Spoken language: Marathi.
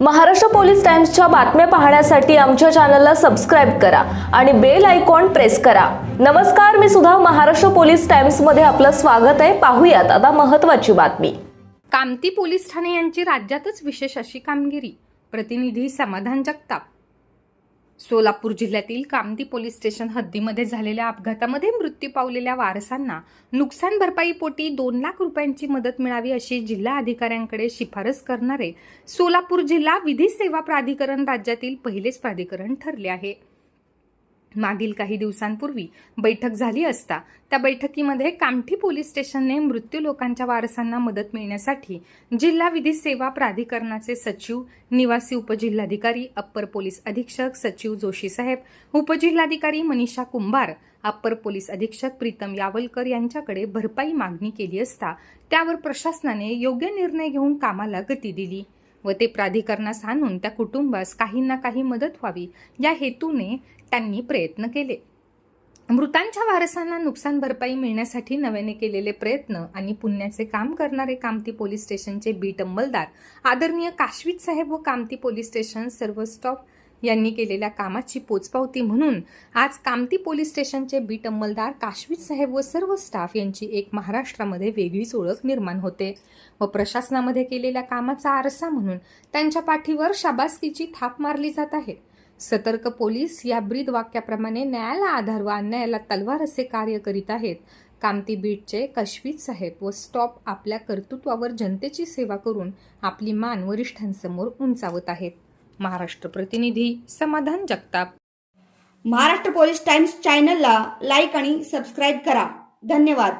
महाराष्ट्र पोलीस टाइम्सच्या बातम्या पाहण्यासाठी आमच्या चॅनलला सबस्क्राईब करा आणि बेल आयकॉन प्रेस करा. नमस्कार मी सुद्धा महाराष्ट्र पोलीस टाइम्समध्ये आपलं स्वागत आहे. पाहूयात आता महत्वाची बातमी. कामती पोलीस ठाणे यांची राज्यातच विशेष अशी कामगिरी. प्रतिनिधी समाधान जगताप. सोलापूर जिल्ह्यातील कामदी पोलीस स्टेशन हद्दीमध्ये झालेल्या अपघातामध्ये मृत्यू पावलेल्या वारसांना नुकसान भरपाईपोटी दोन लाख रुपयांची मदत मिळावी अशी जिल्हा अधिकाऱ्यांकडे शिफारस करणारे सोलापूर जिल्हा विधी सेवा प्राधिकरण राज्यातील पहिलेच प्राधिकरण ठरले आहे. मागील काही दिवसांपूर्वी बैठक झाली असता त्या बैठकीमध्ये कामठी पोलीस स्टेशनने मृत्यू लोकांच्या वारसांना मदत मिळण्यासाठी जिल्हा विधी सेवा प्राधिकरणाचे सचिव निवासी उपजिल्हाधिकारी अप्पर पोलीस अधीक्षक सचिव जोशी साहेब उपजिल्हाधिकारी मनीषा कुंभार अप्पर पोलीस अधीक्षक प्रीतम यावलकर यांच्याकडे भरपाई मागणी केली असता त्यावर प्रशासनाने योग्य निर्णय घेऊन कामाला गती दिली. व ते प्राधिकरणास आणून त्या कुटुंबास काही ना काही मदत व्हावी या हेतूने त्यांनी प्रयत्न केले. मृतांच्या वारसांना नुकसान भरपाई मिळण्यासाठी नव्याने केलेले प्रयत्न आणि पुण्याचे काम करणारे कामती पोलीस स्टेशनचे बीट अंमलदार आदरणीय काश्वीत साहेब व कामती पोलीस स्टेशन सर्व स्टॉप यांनी केलेल्या कामाची पोचपावती म्हणून आज कामती पोलीस स्टेशनचे बीट अंमलदार काश्वीत साहेब व सर्व स्टाफ यांची एक महाराष्ट्रामध्ये वेगळीच ओळख निर्माण होते व प्रशासनामध्ये केलेल्या कामाचा आरसा म्हणून त्यांच्या पाठीवर शाबासकीची थाप मारली जात आहे. सतर्क पोलीस या ब्रीद वाक्याप्रमाणे न्यायाला आधार व अन्यायाला तलवार असे कार्य करीत आहेत. कामती बीटचे कशवीत साहेब व स्टॉप आपल्या कर्तृत्वावर जनतेची सेवा करून आपली मान वरिष्ठांसमोर उंचावत आहेत. महाराष्ट्र प्रतिनिधी समाधान जगताप. महाराष्ट्र पोलीस टाइम्स चॅनलला लाईक आणि सबस्क्राईब करा. धन्यवाद.